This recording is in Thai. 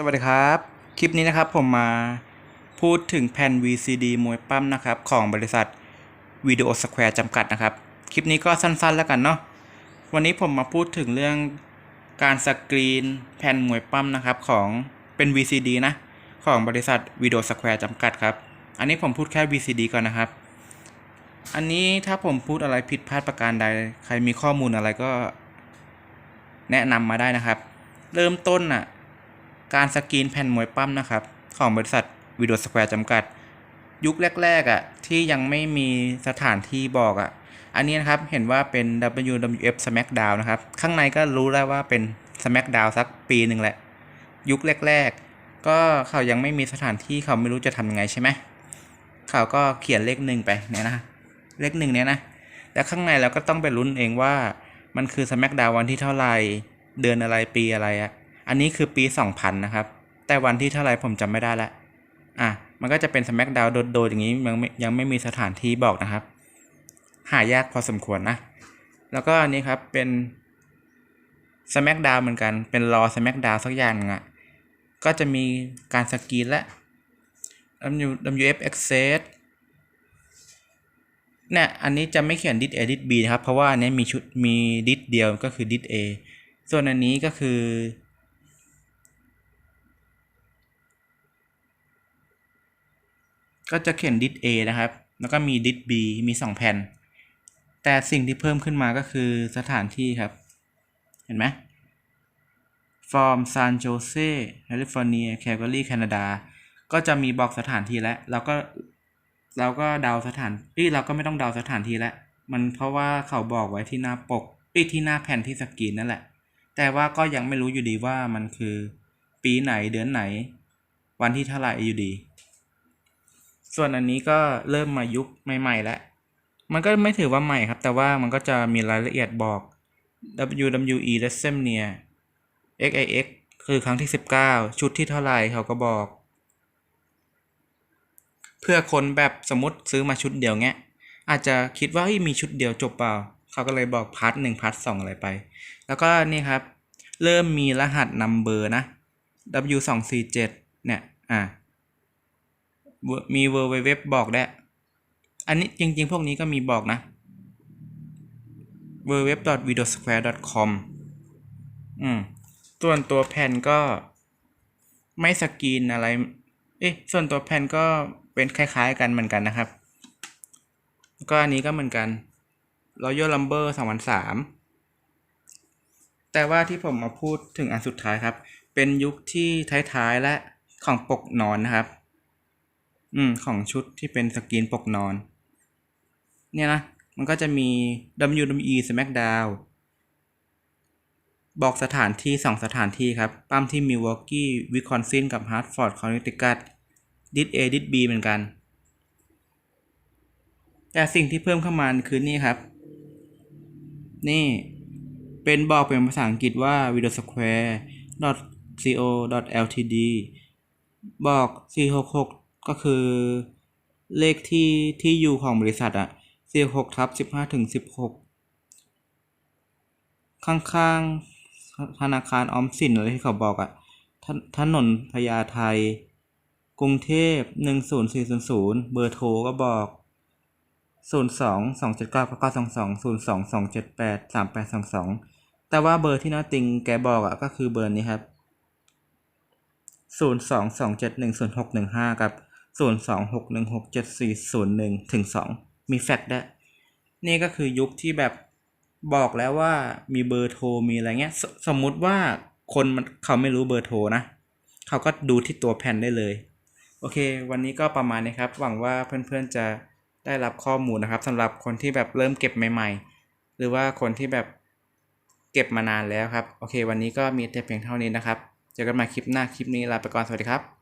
สวัสดีครับ คลิปนี้นะครับผมมาพูดถึงแผ่น VCD มวยปั้มนะครับ ของบริษัทวิดีโอสแควร์จำกัดนะครับ คลิปนี้ก็สั้นๆแล้วกันเนาะวันนี้ผมมาพูดถึงเรื่องการสกรีนแผ่นมวยปั้มนะครับของเป็น VCD นะ ของบริษัทวิดีโอสแควร์จำกัดครับ อันนี้ผมพูดแค่ VCD ก่อนนะครับ อันนี้ถ้าผมพูดอะไรผิดพลาดประการใด ใครมีข้อมูลอะไรก็ แนะนำมาได้นะครับ เริ่มต้นน่ะ การสกรีนแผ่นมวยปั้มนะครับ ของบริษัทวิดีโอสแควร์จำกัด ยุคแรกๆอะที่ยังไม่มีสถานที่บอกอะ อันนี้นะครับเห็นว่าเป็น WWF SmackDown นะครับ ข้างในก็รู้แล้วว่าเป็น SmackDown สักปีหนึ่งแหละ ยุคแรกๆ ก็เขายังไม่มีสถานที่เขาไม่รู้จะทำยังไงใช่ไหมเขาก็เขียนเลขหนึ่งไปเนี่ยนะเลขหนึ่งเนี่ยนะแล้วข้างในเราก็ต้องไปลุ้นเองว่ามันคือ SmackDown วันที่เท่าไหร่เดือนอะไรปีอะไรอะ อันนี้คือปี 2000 นะครับ แต่วันที่เท่าไรผมจำไม่ได้ละอะ มันก็จะเป็น SmackDown โดดๆอย่างนี้ยังไม่ยังไม่มีสถานที่บอกนะครับ หายากพอสมควรนะ แล้วก็อันนี้ครับเป็น SmackDown เหมือนกัน เป็นรอ SmackDown สักอย่างหนึงอะ ก็จะมีการสกีนและ W WF Access เนี่ยอันนี้จะไม่เขียน dit A dit B นะครับ เพราะว่าอันนี้มีชุดมี dit เดียวก็คือ dit A ส่วนอันนี้ก็คือ ก็จะเขียน dit A นะครับ แล้วก็มี dit B มี 2 แผ่น แต่สิ่งที่เพิ่มขึ้นมาก็คือสถานที่ครับ เห็นไหม from San Jose California Calgary Canada ก็จะมีบอกสถานที่แล้วแล้วก็เราก็เดาสถานเอ้ยเราก็ไม่ต้องเดาสถานที่แล้วมันเพราะว่าเขาบอกไว้ที่หน้าปกเอ้ยที่หน้าแผ่นที่สกรีนนั่นแหละ แต่ว่าก็ยังไม่รู้อยู่ดีว่ามันคือ ปีไหนเดือนไหน วันที่เท่าไหร่อยู่ดี ส่วนอันนี้ก็เริ่มมายุคใหม่ ๆ แล้ว มันก็ไม่ถือว่าใหม่ครับ แต่ว่ามันก็จะมีรายละเอียดบอก WWE WrestleMania XIX คือครั้งที่ 19 ชุดที่เท่าไหร่เขาก็บอก เพื่อคนแบบสมมติซื้อมาชุดเดียวเงี้ย อาจจะคิดว่าอ้ยมีชุดเดียวจบเปล่า เขาก็เลยบอกพาร์ทหนึ่งพาร์ทสองอะไรไป แล้วก็นี่ครับ เริ่มมีรหัสนัมเบอร์นะ W 2 4 7เนี่ย อะ มีเวอร์เว็บบอกได้ อันนี้จริง ๆ พวกนี้ก็มีบอกนะ w w w v i d e o s q u a r e c o m อืมส่วนตัวแผ่นก็ไม่สกรีนอะไร เอ๊ะ ส่วนตัวแผ่นก็เป็นคล้ายๆกันเหมือนกันนะครับ ก็อันนี้ก็เหมือนกัน Royal Rumble 2003 แต่ว่าที่ผมมาพูดถึงอันสุดท้ายครับ เป็นยุคที่ท้ายๆและของปกนอนนะครับ อืม ของชุดที่เป็นสกรีนปกนอน เนี่ยนะ มันก็จะมี WWE SmackDown บอกสถานที่สองสถานที่ครับ ปั้มที่มิวอกกี้วิคอนซินกับฮาร์ดฟอร์ดคอนเนตทิคัตดิส A ดิส B เหมือนกัน แต่สิ่งที่เพิ่มเข้ามาคือนี่ครับ นี่เป็นบอกเป็นภาษาอังกฤษว่า video square co ltd บอก 466 ก็คือเลขที่ที่อยู่ของบริษัทอะ46ทับ15ถึง16ข้างๆธนาคารออมสินอะไรที่เขาบอกอะถถนนพญาไทย กรุงเทพ10400เบอร์โทรก็บอก02 279 9922 02 278 3822แต่ว่าเบอร์ที่น้าติงแกบอกอะก็คือเบอร์นี้ครับ022710615กับ 026167401ถึง2มีแฟกซ์ด้วนี่ก็คือยุคที่แบบบอกแล้วว่ามีเบอร์โทรมีอะไรเงี้ยสสมมุติว่าคนมันเขาไม่รู้เบอร์โทรนะ เขาก็ดูที่ตัวแผ่นได้เลย โอเค วันนี้ก็ประมาณนี้ครับ หวังว่าเพื่อนๆจะได้รับข้อมูลนะครับสำหรับคนที่แบบเริ่มเก็บใหม่ ๆ หรือว่าคนที่แบบเก็บมานานแล้วครับ โอเค วันนี้ก็มีแต่เพียงเท่านี้นะครับ เจอกันใหม่คลิปหน้าคลิปนี้ลาไปก่อนสวัสดีครับ